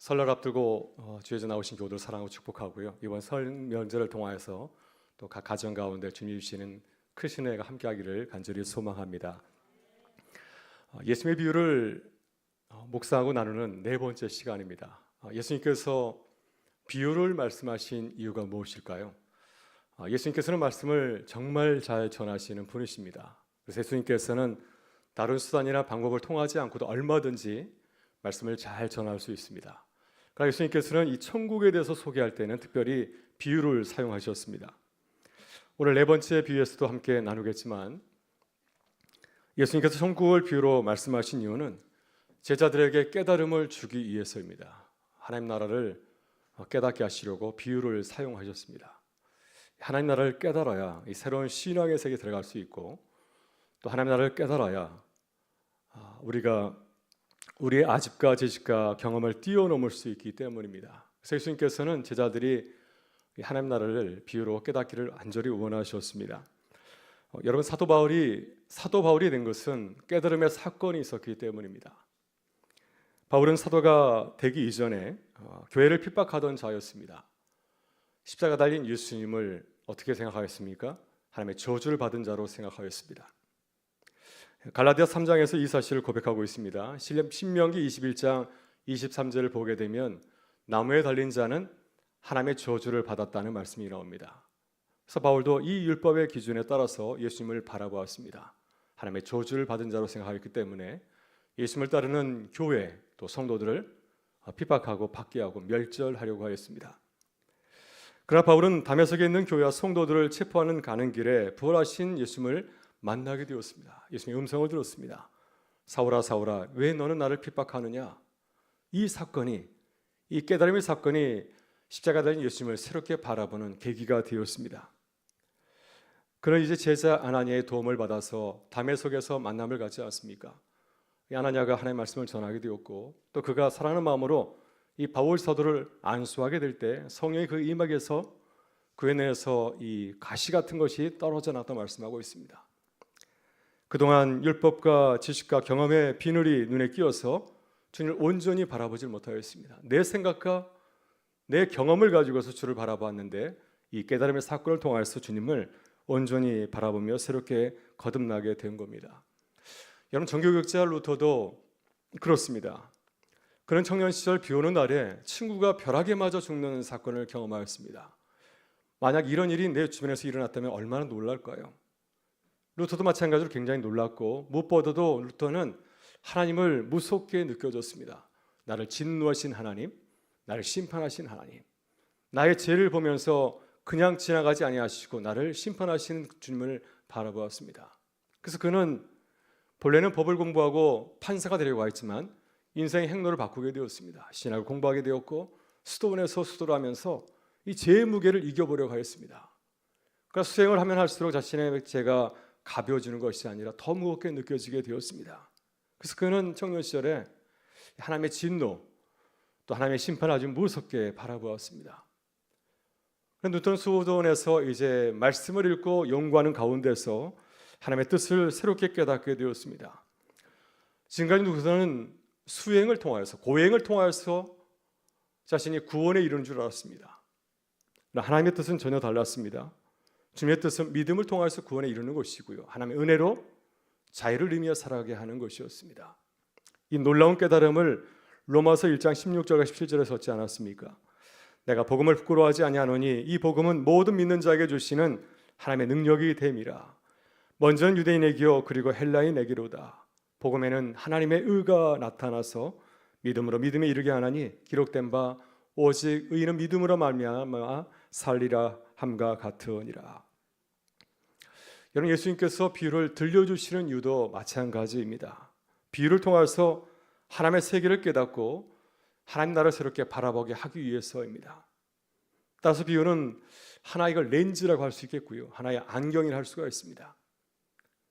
설날 앞두고 어, 주에서 나오신 교우들 사랑하고 축복하고요. 이번 설 명절을 통하여서 또 각 가정 가운데 주님 주시는 크신 은혜가 함께하기를 간절히 소망합니다. 어, 예수님의 비유를 어, 묵상하고 나누는 네 번째 시간입니다. 어, 예수님께서 비유를 말씀하신 이유가 무엇일까요? 어, 예수님께서는 말씀을 정말 잘 전하시는 분이십니다. 그래서 예수님께서는 다른 수단이나 방법을 통하지 않고도 얼마든지 말씀을 잘 전할 수 있습니다. 그러나 예수님께서는 이 천국에 대해서 소개할 때는 특별히 비유를 사용하셨습니다. 오늘 네 번째 비유에서도 함께 나누겠지만 예수님께서 천국을 비유로 말씀하신 이유는 제자들에게 깨달음을 주기 위해서입니다. 하나님 나라를 깨닫게 하시려고 비유를 사용하셨습니다. 하나님 나라를 깨달아야 이 새로운 신앙의 세계에 들어갈 수 있고 또 하나님 나라를 깨달아야 아, 우리가 우리의 아집과 지식과 경험을 뛰어넘을 수 있기 때문입니다. 예수님께서는 제자들이 이 하나님 나라를 비유로 깨닫기를 안절히 원하셨습니다. 어, 여러분 사도 바울이 사도 바울이 된 것은 깨달음의 사건이 있었기 때문입니다. 바울은 사도가 되기 이전에 어, 교회를 핍박하던 자였습니다. 십자가 달린 예수님을 어떻게 생각하였습니까? 하나님의 저주를 받은 자로 생각하였습니다. 갈라디아 3장에서 이 사실을 고백하고 있습니다. 신명기 21장 23절을 보게 되면 나무에 달린 자는 하나님의 저주를 받았다는 말씀이 나옵니다. 그래서 바울도 이 율법의 기준에 따라서 예수님을 바라보았습니다. 하나님의 저주를 받은 자로 생각하였기 때문에 예수님을 따르는 교회 또 성도들을 핍박하고 박해하고 멸절하려고 하였습니다. 그러나 바울은 담에석에 있는 교회와 성도들을 체포하는 가는 길에 부활하신 예수님을 만나게 되었습니다. 예수님의 음성을 들었습니다. 사울아 사울아 왜 너는 나를 핍박하느냐? 이 사건이 이 깨달음의 사건이 십자가 달린 예수님을 새롭게 바라보는 계기가 되었습니다. 그는 이제 제자 아나니아의 도움을 받아서 담에석에서 만남을 갖지 않습니까? 이 아나니아가 하나님의 말씀을 전하게 되었고 또 그가 사랑하는 마음으로 이 바울 사도를 안수하게 될 때 성령이 그 이막에서 그에 내에서 이 가시 같은 것이 떨어져 나왔다 말씀하고 있습니다. 그동안 율법과 지식과 경험의 비늘이 눈에 끼어서 주님을 온전히 바라보질 못하였습니다. 내 생각과 내 경험을 가지고서 주를 바라보았는데 이 깨달음의 사건을 통하여서 주님을 온전히 바라보며 새롭게 거듭나게 된 겁니다. 여러분 정교육자 루터도 그렇습니다. 그는 청년 시절 비 오는 날에 친구가 벼락에 맞아 죽는 사건을 경험하였습니다. 만약 이런 일이 내 주변에서 일어났다면 얼마나 놀랄까요? 루터도 마찬가지로 굉장히 놀랐고 무엇보다도 루터는 하나님을 무섭게 느껴졌습니다. 나를 진노하신 하나님, 나를 심판하신 하나님, 나의 죄를 보면서 그냥 지나가지 아니하시고 나를 심판하시는 주님을 바라보았습니다. 그래서 그는 본래는 법을 공부하고 판사가 되려고 했지만 인생의 행로를 바꾸게 되었습니다. 신학을 공부하게 되었고 수도원에서 수도를 하면서 이 죄의 무게를 이겨보려고 하였습니다. 그러니까 수행을 하면 할수록 자신의 죄가 가벼워지는 것이 아니라 더 무겁게 느껴지게 되었습니다. 그래서 그는 청년 시절에 하나님의 진노 또 하나님의 심판을 아주 무섭게 바라보았습니다. 누턴 수도원에서 이제 말씀을 읽고 연구하는 가운데서 하나님의 뜻을 새롭게 깨닫게 되었습니다. 지금까지 누턴은 수행을 통하여서 고행을 통하여서 자신이 구원에 이르는 줄 알았습니다. 하나님의 뜻은 전혀 달랐습니다. 주님의 뜻은 믿음을 통해서 구원에 이르는 것이고요. 하나님의 은혜로 자유를 의미하여 살아가게 하는 것이었습니다. 이 놀라운 깨달음을 로마서 1장 16절과 17절에 썼지 않았습니까? 내가 복음을 부끄러워하지 아니하노니 이 복음은 모든 믿는 자에게 주시는 하나님의 능력이 됨이라. 먼저는 유대인에게요 그리고 헬라인에게로다. 복음에는 하나님의 의가 나타나서 믿음으로 믿음에 이르게 하나니 기록된 바 오직 의인은 믿음으로 말미암아 살리라 함과 같으니라. 여러분 예수님께서 비유를 들려주시는 이유도 마찬가지입니다. 비유를 통해서 하나님의 세계를 깨닫고 하나님 나라를 새롭게 바라보게 하기 위해서입니다. 따라서 비유는 하나의 렌즈라고 할 수 있겠고요. 하나의 안경이라 할 수가 있습니다.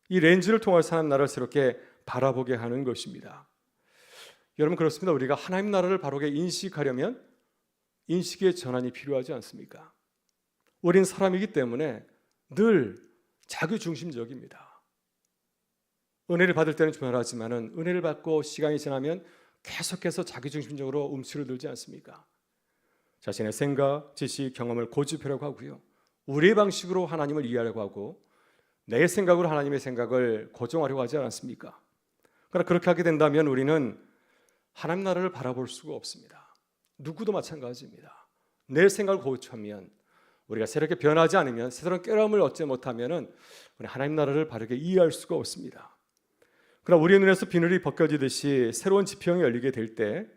이 렌즈를 통해서 하나님 나라를 새롭게 바라보게 하는 것입니다. 여러분 그렇습니다. 우리가 하나님 나라를 바르게 인식하려면 인식의 전환이 필요하지 않습니까? 우린 사람이기 때문에 늘 자기 중심적입니다. 은혜를 받을 때는 중요하지만은 은혜를 받고 시간이 지나면 계속해서 자기중심적으로 움츠러 들지 않습니까? 자신의 생각, 지식, 경험을 고집하려고 하고요. 우리의 방식으로 하나님을 이해하려고 하고 내 생각으로 하나님의 생각을 고정하려고 하지 않습니까? 그러나 그렇게 하게 된다면 우리는 하나님 나라를 바라볼 수가 없습니다. 누구도 마찬가지입니다. 내 생각을 고쳐하면 우리가 새롭게 변하지 않으면 새로운 깨달음을 얻지 못하면은 우리 하나님 나라를 바르게 이해할 수가 없습니다. 그러나 우리의 눈에서 비늘이 벗겨지듯이 새로운 지평이 열리게 될 때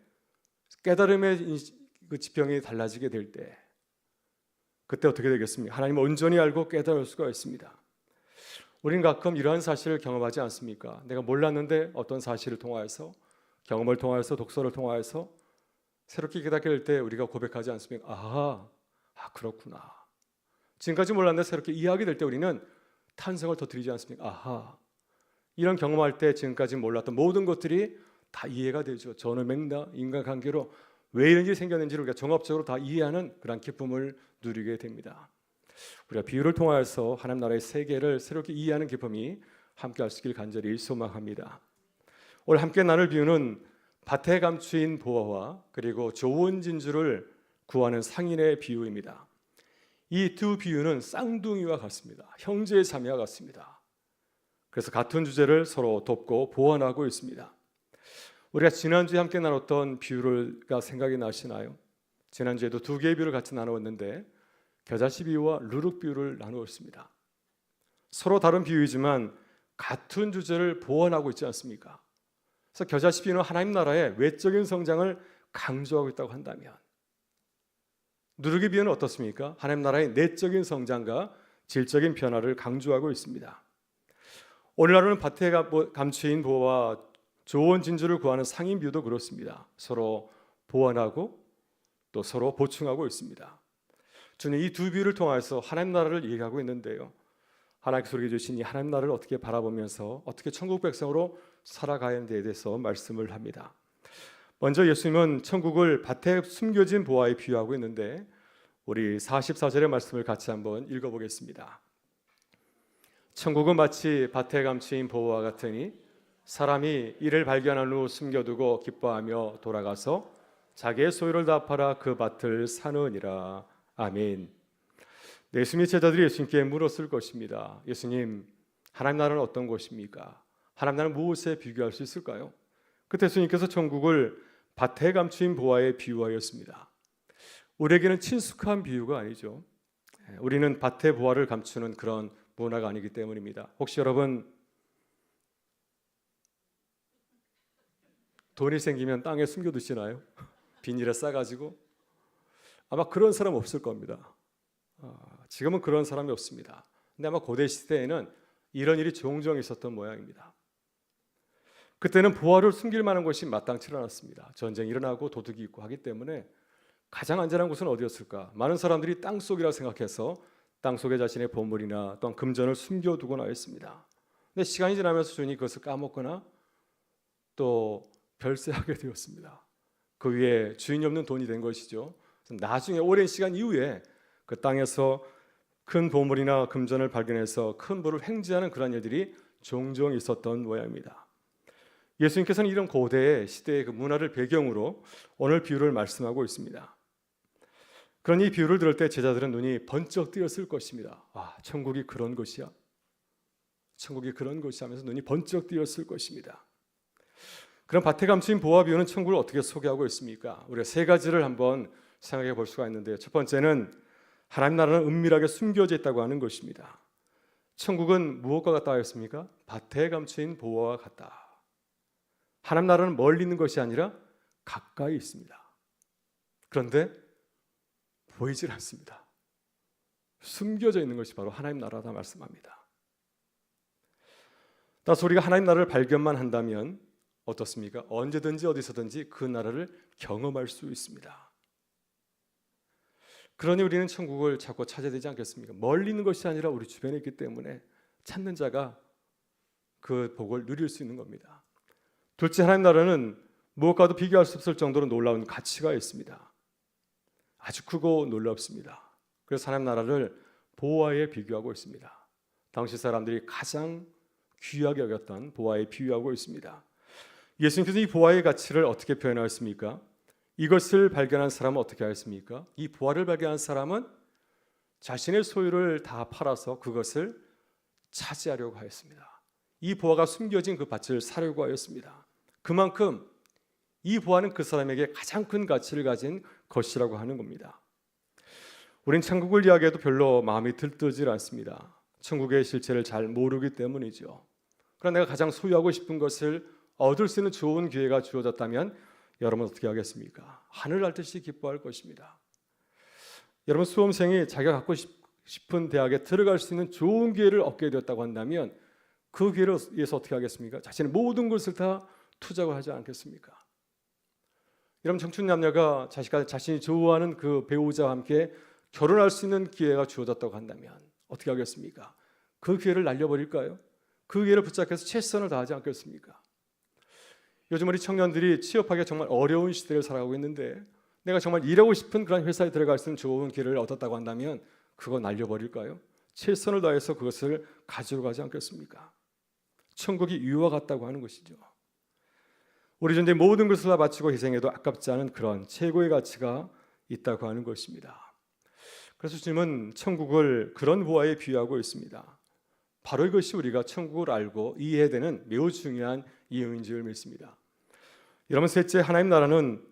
깨달음의 그 지평이 달라지게 될 때 그때 어떻게 되겠습니까? 하나님을 온전히 알고 깨달을 수가 있습니다. 우리는 가끔 이러한 사실을 경험하지 않습니까? 내가 몰랐는데 어떤 사실을 통하여서 경험을 통하여서 독서를 통하여서 새롭게 깨닫게 될 때 우리가 고백하지 않습니까? 아, 아 그렇구나. 지금까지 몰랐는데 새롭게 이해하게 될 때 우리는 탄성을 터뜨리지 않습니까? 아하. 이런 경험할 때 지금까지 몰랐던 모든 것들이 다 이해가 되죠. 전의 맥락, 인간관계로 왜 이런 일이 생겼는지를 우리가 종합적으로 다 이해하는 그런 기쁨을 누리게 됩니다. 우리가 비유를 통하여서 하나님 나라의 세계를 새롭게 이해하는 기쁨이 함께 할 수 있길 간절히 소망합니다. 오늘 함께 나눌 비유는 밭에 감추인 보화와 그리고 좋은 진주를 구하는 상인의 비유입니다. 이 두 비유는 쌍둥이와 같습니다. 형제의 자매와 같습니다. 그래서 같은 주제를 서로 돕고 보완하고 있습니다. 우리가 지난주에 함께 나눴던 비유가 생각이 나시나요? 지난주에도 두 개의 비유를 같이 나누었는데 겨자씨 비유와 루룩 비유를 나누었습니다. 서로 다른 비유이지만 같은 주제를 보완하고 있지 않습니까? 그래서 겨자씨 비유는 하나님 나라의 외적인 성장을 강조하고 있다고 한다면 누룩의 비유는 어떻습니까? 하나님 나라의 내적인 성장과 질적인 변화를 강조하고 있습니다. 오늘날은 밭에 감추인 보와 좋은 진주를 구하는 상인 비유도 그렇습니다. 서로 보완하고 또 서로 보충하고 있습니다. 저는 이 두 비유를 통해서 하나님 나라를 얘기하고 있는데요. 하나님께서 우리에게 주신 이 하나님 나라를 어떻게 바라보면서 어떻게 천국 백성으로 살아가야 되에 대해서 말씀을 합니다. 먼저 예수님은 천국을 밭에 숨겨진 보화에 비유하고 있는데 우리 44절의 말씀을 같이 한번 읽어보겠습니다. 천국은 마치 밭에 감추인 보화와 같으니 사람이 이를 발견한 후 숨겨두고 기뻐하며 돌아가서 자기의 소유를 다 팔아 그 밭을 사느니라. 아멘. 네, 예수님의 제자들이 예수님께 물었을 것입니다. 예수님, 하나님 나라는 어떤 곳입니까? 하나님 나라는 무엇에 비교할 수 있을까요? 그때 예수님께서 천국을 밭에 감추인 보화에 비유하였습니다. 우리에게는 친숙한 비유가 아니죠. 예, 우리는 밭에 보화를 감추는 그런 문화가 아니기 때문입니다. 혹시 여러분 돈이 생기면 땅에 숨겨두시나요? 비닐에 싸가지고 아마 그런 사람 없을 겁니다. 아, 지금은 그런 사람이 없습니다. 근데 아마 고대 시대에는 이런 일이 종종 있었던 모양입니다. 그때는 부활을 숨길 만한 것이 마땅치 않았습니다. 전쟁이 일어나고 도둑이 있고 하기 때문에 가장 안전한 곳은 어디였을까? 많은 사람들이 땅 속이라 생각해서 땅 속에 자신의 보물이나 또한 금전을 숨겨두거나 했습니다. 근데 시간이 지나면서 주인이 그것을 까먹거나 또 별세하게 되었습니다. 그 위에 주인이 없는 돈이 된 것이죠. 나중에 오랜 시간 이후에 그 땅에서 큰 보물이나 금전을 발견해서 큰 부를 횡재하는 그런 일들이 종종 있었던 모양입니다. 예수님께서는 이런 고대 시대의 그 문화를 배경으로 오늘 비유를 말씀하고 있습니다. 이 비유를 들을 때 제자들은 눈이 번쩍 뜨였을 것입니다. 아, 천국이 그런 곳이야. 천국이 그런 곳이 하면서 눈이 번쩍 뜨였을 것입니다. 그럼 밭에 감추인 보화 비유는 천국을 어떻게 소개하고 있습니까? 우리가 세 가지를 한번 생각해 볼 수가 있는데요. 첫 번째는 하나님 나라는 은밀하게 숨겨져 있다고 하는 것입니다. 천국은 무엇과 같다 하였습니까? 밭에 감추인 보화와 같다. 하나님 나라는 멀리 있는 것이 아니라 가까이 있습니다. 그런데 보이질 않습니다. 숨겨져 있는 것이 바로 하나님 나라다 말씀합니다. 따라서 우리가 하나님 나라를 발견만 한다면 어떻습니까? 언제든지 어디서든지 그 나라를 경험할 수 있습니다. 그러니 우리는 천국을 자꾸 찾아야 되지 않겠습니까? 멀리 있는 것이 아니라 우리 주변에 있기 때문에 찾는 자가 그 복을 누릴 수 있는 겁니다. 둘째 하나님 나라는 무엇과도 비교할 수 없을 정도로 놀라운 가치가 있습니다. 아주 크고 놀랍습니다. 그래서 하나님 나라를 보화에 비교하고 있습니다. 당시 사람들이 가장 귀하게 여겼던 보화에 비유하고 있습니다. 예수님께서 이 보화의 가치를 어떻게 표현하였습니까? 이것을 발견한 사람은 어떻게 하였습니까? 이 보화를 발견한 사람은 자신의 소유를 다 팔아서 그것을 차지하려고 하였습니다. 이 보화가 숨겨진 그 밭을 사려고 하였습니다. 그만큼 이 보화는 그 사람에게 가장 큰 가치를 가진 것이라고 하는 겁니다. 우린 천국을 이야기해도 별로 마음이 들뜨질 않습니다. 천국의 실체를 잘 모르기 때문이죠. 그러나 내가 가장 소유하고 싶은 것을 얻을 수 있는 좋은 기회가 주어졌다면 여러분 어떻게 하겠습니까? 하늘 날 듯이 기뻐할 것입니다. 여러분 수험생이 자기가 갖고 싶은 대학에 들어갈 수 있는 좋은 기회를 얻게 되었다고 한다면 그 기회를 위해서 어떻게 하겠습니까? 자신의 모든 것을 다 투자를 하지 않겠습니까? 여러분 청춘 남녀가 자신가 자신이 좋아하는 그 배우자와 함께 결혼할 수 있는 기회가 주어졌다고 한다면 어떻게 하겠습니까? 그 기회를 날려버릴까요? 그 기회를 붙잡혀서 최선을 다하지 않겠습니까? 요즘 우리 청년들이 취업하기 정말 어려운 시대를 살아가고 있는데 내가 정말 일하고 싶은 그런 회사에 들어갈 수 있는 좋은 기회를 얻었다고 한다면 그거 날려버릴까요? 최선을 다해서 그것을 가지러 가지 않겠습니까? 천국이 위와 같다고 하는 것이죠. 우리 존재 모든 것을 다 바치고 희생해도 아깝지 않은 그런 최고의 가치가 있다고 하는 것입니다. 그래서 주님은 천국을 그런 보화에 비유하고 있습니다. 바로 이것이 우리가 천국을 알고 이해해야 되는 매우 중요한 이유인 줄 믿습니다. 여러분 셋째 하나님 나라는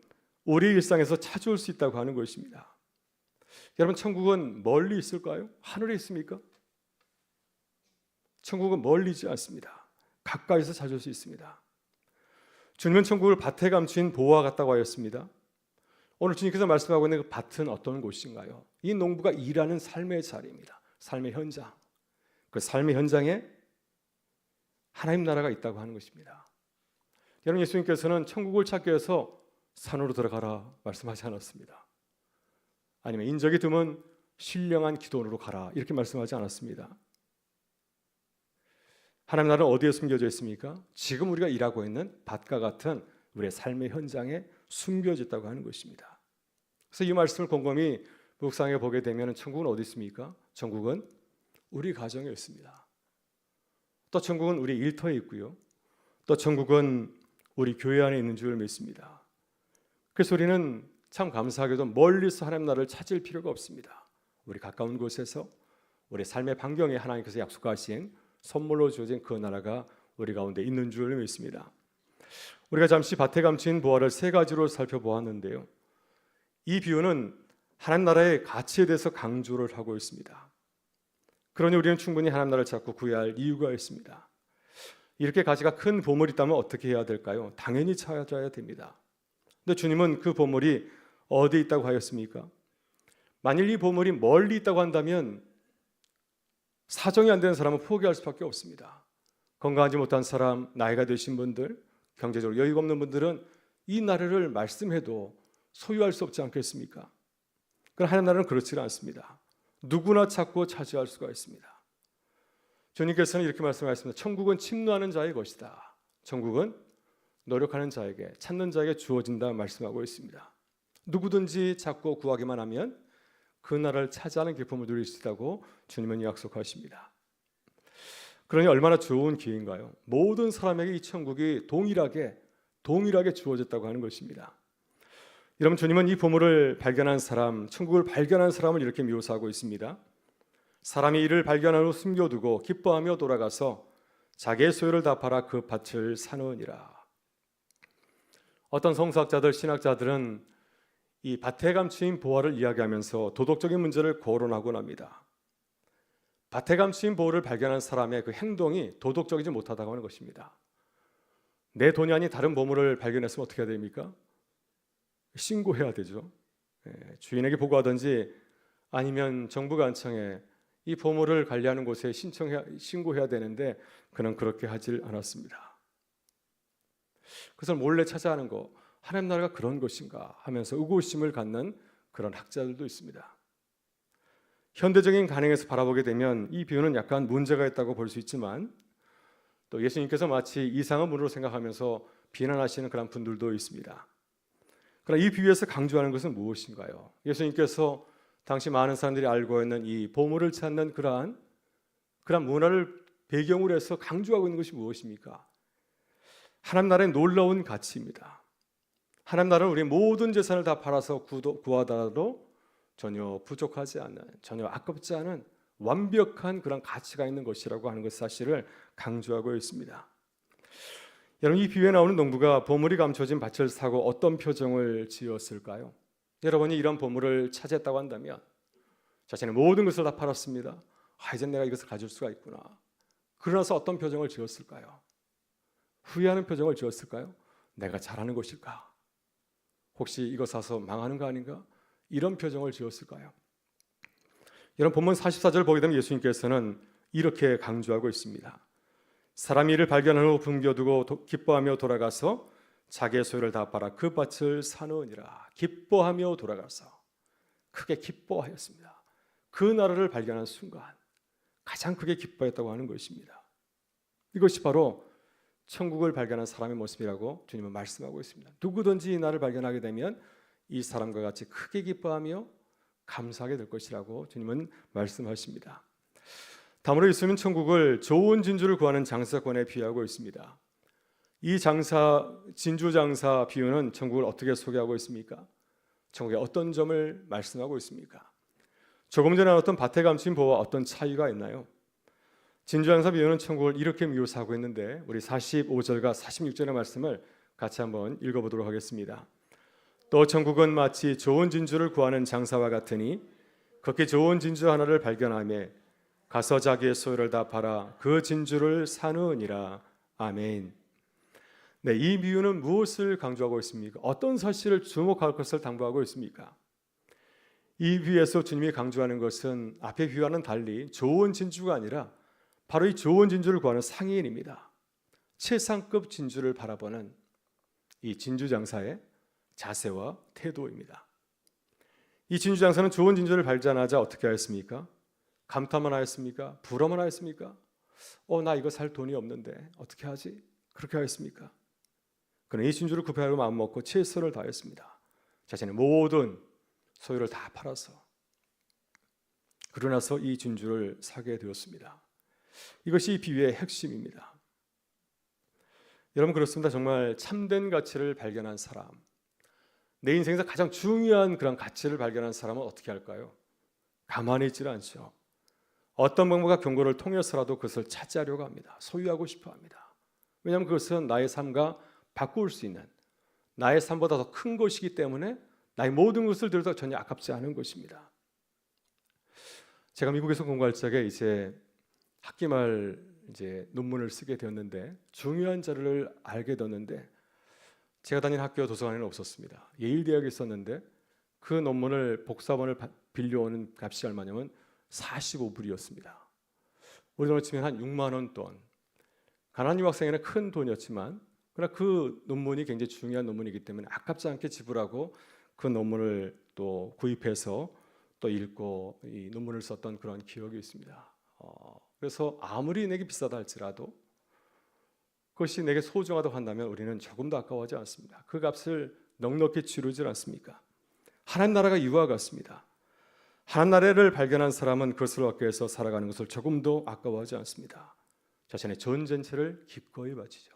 우리 일상에서 찾아올 수 있다고 하는 것입니다. 여러분 천국은 멀리 있을까요? 하늘에 있습니까? 천국은 멀리지 않습니다. 가까이서 찾을 수 있습니다. 주님은 천국을 밭에 감춘 보화 같다고 하였습니다. 오늘 주님께서 말씀하고 있는 그 밭은 어떤 곳인가요? 이 농부가 일하는 삶의 자리입니다. 삶의 현장. 그 삶의 현장에 하나님 나라가 있다고 하는 것입니다. 여러분 예수님께서는 천국을 찾기 위해서 산으로 들어가라 말씀하지 않았습니다. 아니면 인적이 드문 신령한 기도원으로 가라 이렇게 말씀하지 않았습니다. 하나님 나라는 어디에 숨겨져 있습니까? 지금 우리가 일하고 있는 밭과 같은 우리의 삶의 현장에 숨겨져 있다고 하는 것입니다. 그래서 이 말씀을 곰곰이 묵상해 보게 되면 천국은 어디 있습니까? 천국은 우리 가정에 있습니다. 또 천국은 우리 일터에 있고요. 또 천국은 우리 교회 안에 있는 줄 믿습니다. 그래서 우리는 참 감사하게도 멀리서 하나님 나라를 찾을 필요가 없습니다. 우리 가까운 곳에서 우리 삶의 반경에 하나님께서 약속하신 선물로 주어진 그 나라가 우리 가운데 있는 줄 믿습니다. 우리가 잠시 밭에 감춘 보화를 세 가지로 살펴보았는데요. 이 비유는 하나님 나라의 가치에 대해서 강조를 하고 있습니다. 그러니 우리는 충분히 하나님 나라를 찾고 구해야 할 이유가 있습니다. 이렇게 가치가 큰 보물이 있다면 어떻게 해야 될까요? 당연히 찾아야 됩니다. 근데 주님은 그 보물이 어디 있다고 하였습니까? 만일 이 보물이 멀리 있다고 한다면 사정이 안 되는 사람은 포기할 수밖에 없습니다. 건강하지 못한 사람, 나이가 드신 분들, 경제적으로 여유가 없는 분들은 이 나라를 말씀해도 소유할 수 없지 않겠습니까? 그러나 하나님 나라는 그렇지 않습니다. 누구나 찾고 차지할 수가 있습니다. 주님께서는 이렇게 말씀하셨습니다. 천국은 침노하는 자의 것이다. 천국은 노력하는 자에게 찾는 자에게 주어진다 말씀하고 있습니다. 누구든지 찾고 구하기만 하면 그 나라를 차지하는 기쁨을 누릴 수 있다고 주님은 약속하십니다. 그러니 얼마나 좋은 기회인가요? 모든 사람에게 이 천국이 동일하게 동일하게 주어졌다고 하는 것입니다. 여러분 주님은 이 보물을 발견한 사람, 천국을 발견한 사람을 이렇게 묘사하고 있습니다. 사람이 이를 발견한 후 숨겨두고 기뻐하며 돌아가서 자기의 소유를 다 팔아 그 밭을 사느니라. 어떤 성서학자들, 신학자들은 이 밭에 감추인 보화를 이야기하면서 도덕적인 문제를 거론하곤 합니다. 밭에 감추인 보화를 발견한 사람의 그 행동이 도덕적이지 못하다고 하는 것입니다. 내 돈이 아닌 다른 보물을 발견했으면 어떻게 해야 됩니까? 신고해야 되죠. 예, 주인에게 보고하든지 아니면 정부 관청에 이 보물을 관리하는 곳에 신청해 신고해야 되는데 그는 그렇게 하질 않았습니다. 그것을 몰래 찾아하는 거 하나님 나라가 그런 것인가 하면서 의구심을 갖는 그런 학자들도 있습니다. 현대적인 가능에서 바라보게 되면 이 비유는 약간 문제가 있다고 볼 수 있지만 또 예수님께서 마치 이상한 분으로 생각하면서 비난하시는 그런 분들도 있습니다. 그러나 이 비유에서 강조하는 것은 무엇인가요? 예수님께서 당시 많은 사람들이 알고 있는 이 보물을 찾는 그러한 그러한 문화를 배경으로 해서 강조하고 있는 것이 무엇입니까? 하나님 나라의 놀라운 가치입니다. 하나님 나라는 우리 모든 재산을 다 팔아서 구하더라도 전혀 부족하지 않은 전혀 아깝지 않은 완벽한 그런 가치가 있는 것이라고 하는 것 사실을 강조하고 있습니다. 여러분 이 비유에 나오는 농부가 보물이 감춰진 밭을 사고 어떤 표정을 지었을까요? 여러분이 이런 보물을 차지했다고 한다면 자신의 모든 것을 다 팔았습니다. 아, 이제 내가 이것을 가질 수가 있구나. 그러나서 어떤 표정을 지었을까요? 후회하는 표정을 지었을까요? 내가 잘하는 것일까? 혹시 이거 사서 망하는 거 아닌가? 이런 표정을 지었을까요? 여러분 본문 44절 보게 되면 예수님께서는 이렇게 강조하고 있습니다. 사람이 이를 발견한 후 붕겨두고 도- 기뻐하며 돌아가서 자기의 소유를 다 팔아 그 밭을 사놓으니라 기뻐하며 돌아가서 크게 기뻐하였습니다. 그 나라를 발견한 순간 가장 크게 기뻐했다고 하는 것입니다. 이것이 바로 천국을 발견한 사람의 모습이라고 주님은 말씀하고 있습니다. 누구든지 이 나를 발견하게 되면 이 사람과 같이 크게 기뻐하며 감사하게 될 것이라고 주님은 말씀하십니다. 다음으로 예수님은 천국을 좋은 진주를 구하는 장사권에 비유하고 있습니다. 이 장사 진주 장사 비유는 천국을 어떻게 소개하고 있습니까? 천국의 어떤 점을 말씀하고 있습니까? 조금 전에 나눴던 밭에 감춘 보와 어떤 차이가 있나요? 진주 장사 비유는 천국을 이렇게 묘사하고 있는데 우리 45절과 46절의 말씀을 같이 한번 읽어보도록 하겠습니다. 또 천국은 마치 좋은 진주를 구하는 장사와 같으니 그렇게 좋은 진주 하나를 발견하며 가서 자기의 소유를 다 팔아 그 진주를 사느니라. 아멘. 네, 이 비유는 무엇을 강조하고 있습니까? 어떤 사실을 주목할 것을 당부하고 있습니까? 이 비유에서 주님이 강조하는 것은 앞의 비유와는 달리 좋은 진주가 아니라 바로 이 좋은 진주를 구하는 상인입니다. 최상급 진주를 바라보는 이 진주 장사의 자세와 태도입니다. 이 진주 장사는 좋은 진주를 발견하자 어떻게 하였습니까? 감탄만 하였습니까? 부러만 하였습니까? 어, 나 이거 살 돈이 없는데 어떻게 하지? 그렇게 하였습니까? 그는 이 진주를 구매하려 마음 먹고 최선을 다했습니다. 자신의 모든 소유를 다 팔아서 그러나서 이 진주를 사게 되었습니다. 이것이 이 비유의 핵심입니다. 여러분 그렇습니다. 정말 참된 가치를 발견한 사람, 내 인생에서 가장 중요한 그런 가치를 발견한 사람은 어떻게 할까요? 가만히 있질 않죠. 어떤 방법과 경고를 통해서라도 그것을 차지하려고 합니다. 소유하고 싶어 합니다. 왜냐하면 그것은 나의 삶과 바꿀 수 있는 나의 삶보다 더 큰 것이기 때문에 나의 모든 것을 들여도 전혀 아깝지 않은 것입니다. 제가 미국에서 공부할 적에 이제 학기 말 이제 논문을 쓰게 되었는데 중요한 자료를 알게 되었는데 제가 다닌 학교 도서관에는 없었습니다. 예일 대학에 있었는데 그 논문을 복사본을 바- 빌려오는 값이 얼마냐면 45불이었습니다. 우리돈으로 치면 한 6만 원 돈. 가난한 유학생에는 큰 돈이었지만 그러나 그 논문이 굉장히 중요한 논문이기 때문에 아깝지 않게 지불하고 그 논문을 또 구입해서 또 읽고 이 논문을 썼던 그런 기억이 있습니다. 어, 그래서 아무리 내게 비싸다 할지라도 그것이 내게 소중하다고 한다면 우리는 조금도 아까워하지 않습니다. 그 값을 넉넉히 치르질 않습니까? 하나님 나라가 이와 같습니다. 하나님 나라를 발견한 사람은 그것을 얻기 위해서 살아가는 것을 조금도 아까워하지 않습니다. 자신의 전 전체를 기꺼이 바치죠.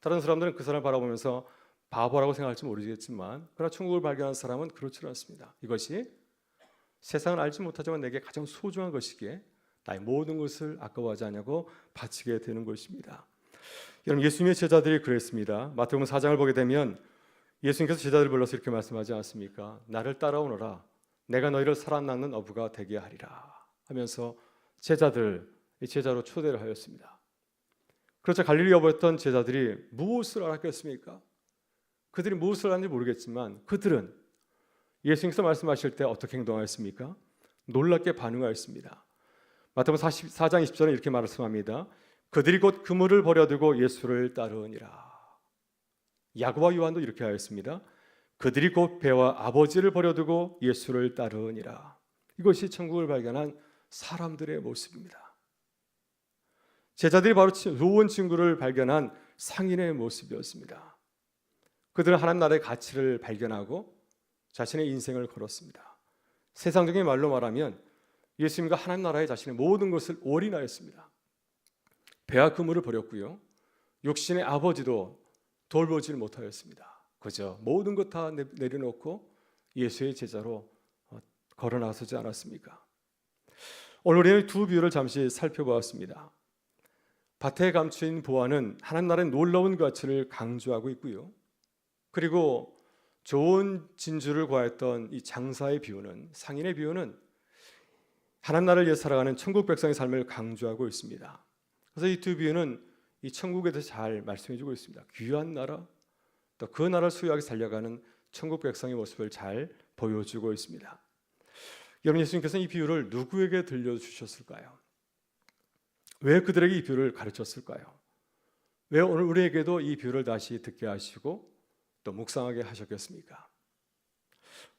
다른 사람들은 그 사람을 바라보면서 바보라고 생각할지 모르겠지만 그러나 천국을 발견한 사람은 그렇지 않습니다. 이것이 세상은 알지 못하지만 내게 가장 소중한 것이기에 나의 모든 것을 아까워하지 않냐고 바치게 되는 것입니다. 여러분 예수님의 제자들이 그랬습니다. 마태복음 4장을 보게 되면 예수님께서 제자들을 불러서 이렇게 말씀하지 않습니까? 나를 따라오너라. 내가 너희를 살아남는 어부가 되게 하리라. 하면서 제자들 이 제자로 초대를 하였습니다. 그렇죠. 갈릴리 여부였던 제자들이 무엇을 알았겠습니까? 그들이 무엇을 하는지 모르겠지만 그들은 예수님께서 말씀하실 때 어떻게 행동하였습니까? 놀랍게 반응하였습니다. 마태복음 44장 20절에 이렇게 말씀합니다. 그들이 곧 그물을 버려두고 예수를 따르니라. 야고와 요한도 이렇게 하였습니다. 그들이 곧 배와 아버지를 버려두고 예수를 따르니라. 이것이 천국을 발견한 사람들의 모습입니다. 제자들이 바로 좋은 친구를 발견한 상인의 모습이었습니다. 그들은 하나님 나라의 가치를 발견하고 자신의 인생을 걸었습니다. 세상적인 말로 말하면 예수님과 하나님 나라의 자신의 모든 것을 올인하였습니다. 배와 그물을 버렸고요. 육신의 아버지도 돌보지를 못하였습니다. 그저 모든 것 다 내려놓고 예수의 제자로 어, 걸어 나서지 않았습니까? 오늘 우리는 두 비유를 잠시 살펴보았습니다. 밭에 감추인 보화는 하나님 나라의 놀라운 가치를 강조하고 있고요. 그리고 좋은 진주를 구하였던 이 장사의 비유는 상인의 비유는 하나님 나라를 위해 살아가는 천국 백성의 삶을 강조하고 있습니다. 그래서 이 두 비유는 이 천국에 대해서 잘 말씀해주고 있습니다. 귀한 나라, 또 그 나라를 수요하게 살려가는 천국 백성의 모습을 잘 보여주고 있습니다. 여러분 예수님께서 이 비유를 누구에게 들려주셨을까요? 왜 그들에게 이 비유를 가르쳤을까요? 왜 오늘 우리에게도 이 비유를 다시 듣게 하시고 또 묵상하게 하셨겠습니까?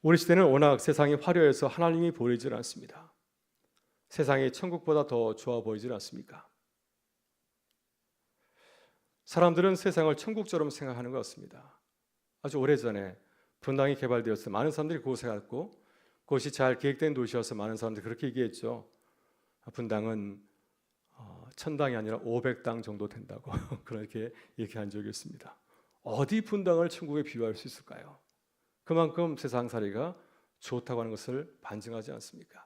우리 시대는 워낙 세상이 화려해서 하나님이 보이질 않습니다. 세상이 천국보다 더 좋아 보이질 않습니까? 사람들은 세상을 천국처럼 생각하는 것 같습니다. 아주 오래전에 분당이 개발되어서 많은 사람들이 그곳에 갔고 그것이 잘 계획된 도시여서 많은 사람들이 그렇게 얘기했죠. 분당은 어, 천당이 아니라 500당 정도 된다고 그렇게 얘기한 적이 있습니다. 어디 분당을 천국에 비유할 수 있을까요? 그만큼 세상살이가 좋다고 하는 것을 반증하지 않습니까?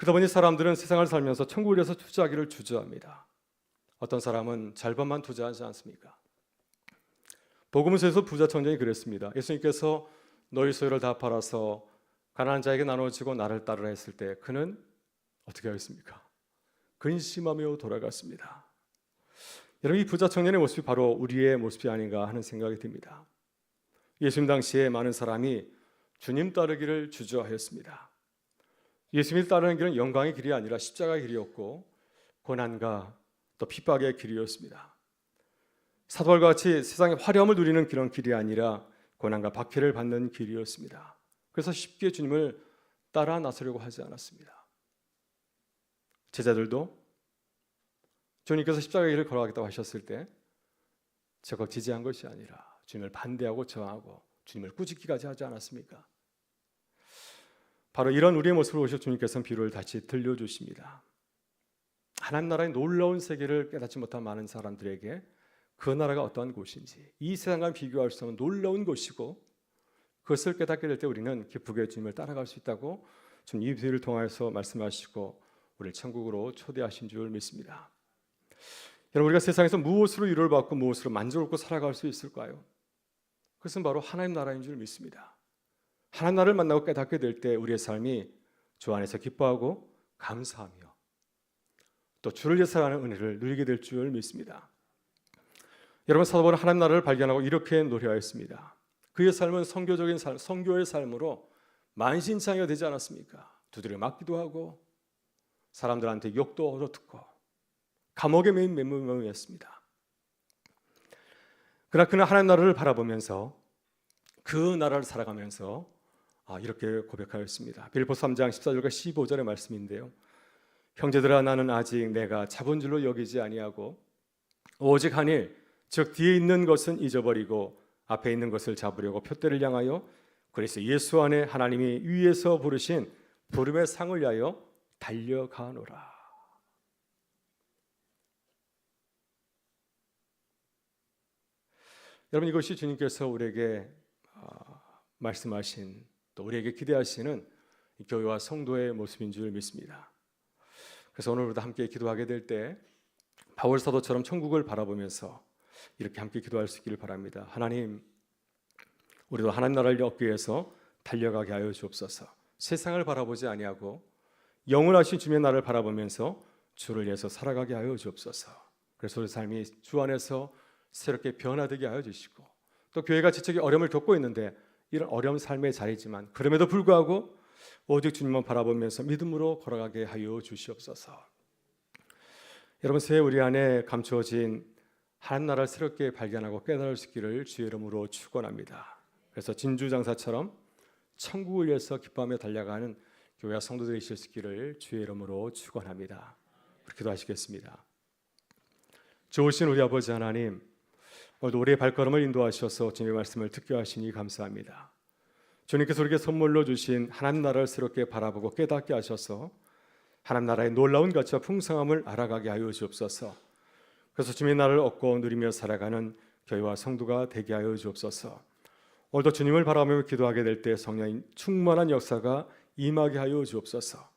그러다 보니 사람들은 세상을 살면서 천국을 위해서 투자하기를 주저합니다. 어떤 사람은 잘번만 투자하지 않습니까? 복음서에서 부자 청년이 그랬습니다. 예수님께서 너희 소유를 다 팔아서 가난한 자에게 나눠주고 나를 따르라 했을 때 그는 어떻게 하였습니까? 근심하며 돌아갔습니다. 여러분 이 부자 청년의 모습이 바로 우리의 모습이 아닌가 하는 생각이 듭니다. 예수님 당시에 많은 사람이 주님 따르기를 주저하였습니다. 예수님 따르는 길은 영광의 길이 아니라 십자가의 길이었고 고난과 또 핍박의 길이었습니다. 사도와 같이 세상의 화려함을 누리는 그런 길이 아니라 고난과 박해를 받는 길이었습니다. 그래서 쉽게 주님을 따라 나서려고 하지 않았습니다. 제자들도 주님께서 십자가의 길을 걸어가겠다고 하셨을 때 적극 지지한 것이 아니라 주님을 반대하고 저항하고 주님을 꾸짖기까지 하지 않았습니까? 바로 이런 우리의 모습을 보셔 주님께서는 비유를 다시 들려주십니다. 하나님 나라의 놀라운 세계를 깨닫지 못한 많은 사람들에게 그 나라가 어떠한 곳인지 이 세상과 비교할 수 없는 놀라운 곳이고 그것을 깨닫게 될 때 우리는 기쁘게 주님을 따라갈 수 있다고 지금 이 비유를 통하여서 말씀하시고 우리를 천국으로 초대하신 줄 믿습니다. 여러분 우리가 세상에서 무엇으로 위로를 받고 무엇으로 만족을 살아갈 수 있을까요? 그것은 바로 하나님 나라인 줄 믿습니다. 하나님 나라를 만나고 깨닫게 될 때 우리의 삶이 주 안에서 기뻐하고 감사하며 또 주를 살아가는 은혜를 누리게 될 줄 믿습니다. 여러분 사도 바울은 하나님 나라를 발견하고 이렇게 노래하였습니다. 그의 삶은 성교적인 삶, 성교의 삶으로 만신창이가 되지 않았습니까? 두드려 맞기도 하고 사람들한테 욕도 얻어듣고 감옥에 매인 매무명이었습니다. 그러나 그는 하나님 나라를 바라보면서 그 나라를 살아가면서 아, 이렇게 고백하였습니다. 빌보 3장 14절과 15절의 말씀인데요. 형제들아 나는 아직 내가 잡은 줄로 여기지 아니하고 오직 한일 즉 뒤에 있는 것은 잊어버리고 앞에 있는 것을 잡으려고 표대를 향하여 그래서 예수 안에 하나님이 위에서 부르신 부름의 상을 위하여 달려가노라. 여러분 이것이 주님께서 우리에게 어, 말씀하신 또 우리에게 기대하시는 교회와 성도의 모습인 줄 믿습니다. 그래서 오늘부터 함께 기도하게 될 때 바울 사도처럼 천국을 바라보면서 이렇게 함께 기도할 수 있기를 바랍니다. 하나님, 우리도 하나님 나라를 얻기 위해서 달려가게 하여 주옵소서. 세상을 바라보지 아니하고 영원하신 주님의 나를 바라보면서 주를 위해서 살아가게 하여 주옵소서. 그래서 우리 삶이 주 안에서 새롭게 변화되게 하여 주시고 또 교회가 지적이 어려움을 겪고 있는데 이런 어려운 삶의 자리지만 그럼에도 불구하고 오직 주님만 바라보면서 믿음으로 걸어가게 하여 주시옵소서. 여러분 새해 우리 안에 감추어진 하나님 나라를 새롭게 발견하고 깨달을 수 있기를 주의 이름으로 축원합니다. 그래서 진주 장사처럼 천국을 위해서 기뻐하며 달려가는 교회와 성도들이 있을 수 있기를 주의 이름으로 축원합니다. 기도하시겠습니다. 좋으신 우리 아버지 하나님, 오늘도 우리의 발걸음을 인도하셔서 주님의 말씀을 듣게 하시니 감사합니다. 주님께서 우리에게 선물로 주신 하나님 나라를 새롭게 바라보고 깨닫게 하셔서 하나님 나라의 놀라운 가치와 풍성함을 알아가게 하여 주옵소서. 그래서 주님의 나를 얻고 누리며 살아가는 교회와 성도가 되게 하여 주옵소서. 오늘도 주님을 바라보며 기도하게 될 때 성령의 충만한 역사가 임하게 하여 주옵소서.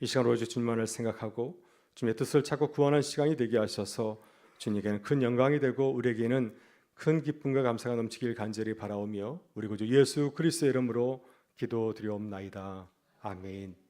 이 시간 오직 주님만을 생각하고 주님의 뜻을 찾고 구원한 시간이 되게 하셔서 주님에게는 큰 영광이 되고 우리에게는 큰 기쁨과 감사가 넘치길 간절히 바라오며 우리 구주 예수 그리스도의 이름으로 기도드리옵나이다. 아멘.